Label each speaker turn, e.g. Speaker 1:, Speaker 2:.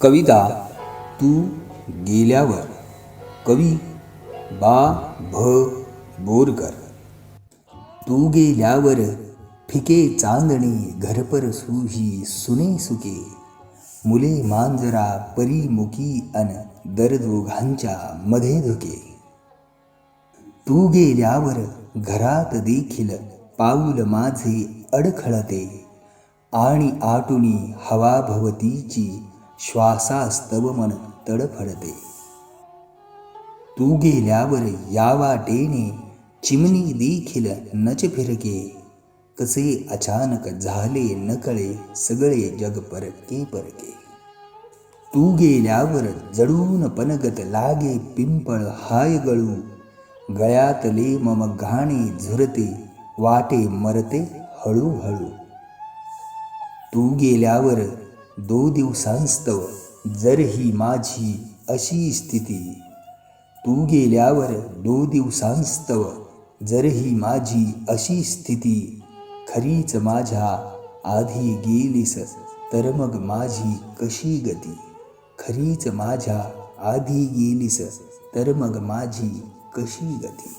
Speaker 1: कविता तू गेल्यावर. कवी बा भ बोरकर तू गेल्यावर फिके चांदणे घरपर सुही सुने सुके. मुले मांजरा परीमुखी अन दरदोघांच्या मध्ये धुके. तू गेल्यावर घरात देखील पाऊल माझे अडखळते. आणि आटुनी हवा भवतीची श्वासास्तव मन तडफडते. तू गेल्यावर या वाटेने चिमणी देखील नच फिरके. कसे अचानक झाले नकळे सगळे जग परके परके. तू गेल्यावर जडून पनगत लागे पिंपळ हाय गळू. गळ्यातले मम घाणे झुरते वाटे मरते हळूहळू. तू गेल्यावर दो दिवसांस्तव जर ही माझी अशी स्थिती. तू गेल्यावर दो दिवसांस्तव जर ही माझी अशी स्थिती. खरीच माझ्या आधी गेलीस तर मग माझी कशी गती? खरीच माझ्या आधी गेलीस तर मग माझी कशी गती?